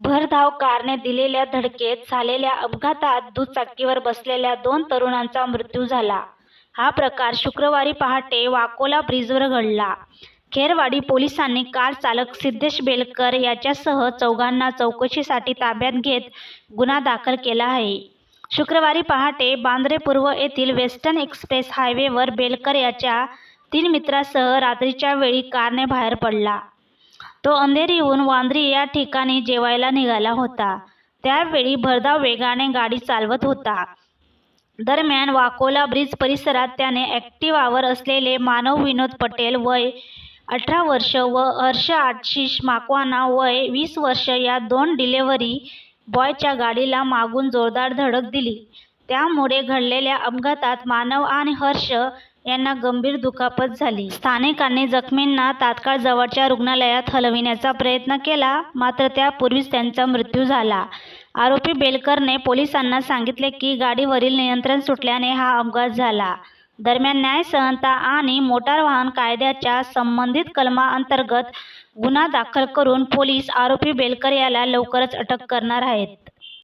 भरधाव कारने दिलेल्या धडकेत झालेल्या अपघातात दुचाकीवर बसलेल्या दोन तरुणांचा मृत्यू झाला. हा प्रकार शुक्रवारी पहाटे वाकोला ब्रिजवर घडला. खेरवाडी पोलिसांनी कार चालक सिद्धेश बेलकर याच्यासह चौघांना चौकशीसाठी ताब्यात घेत गुन्हा दाखल केला आहे. शुक्रवारी पहाटे बांद्रे पूर्व येथील वेस्टर्न एक्सप्रेस हायवेवर बेलकर याच्या तीन मित्रांसह रात्रीच्या वेळी कारने बाहेर पडला. तो अंधेरीहून वांद्री या ठिकाणी जेवायला निघाला होता. त्यावेळी भरधाव वेगाने गाडी चालवत होता. दरम्यान वाकोला ब्रिज परिसरात त्याने ॲक्टिवावर असलेले मानव विनोद पटेल वय अठरा वर्ष व हर्ष आशिष माकवाना वय वीस वर्ष या दोन डिलेव्हरी बॉयच्या गाडीला मागून जोरदार धडक दिली. त्यामुळे घडलेल्या अपघातात मानव आणि हर्ष यांना गंभीर दुखापत झाली. स्थानिकांनी जखमींना तात्काळ जवळच्या रुग्णालयात हलविण्याचा प्रयत्न केला मात्र त्यापूर्वीच त्यांचा मृत्यू झाला. आरोपी बेलकरने पोलिसांना सांगितले की गाडीवरील नियंत्रण सुटल्याने हा अपघात झाला. दरम्यान न्यायसंहिता आणि मोटार वाहन कायद्याच्या संबंधित कलमांअंतर्गत गुन्हा दाखल करून पोलीस आरोपी बेलकर याला लवकरच अटक करणार आहेत.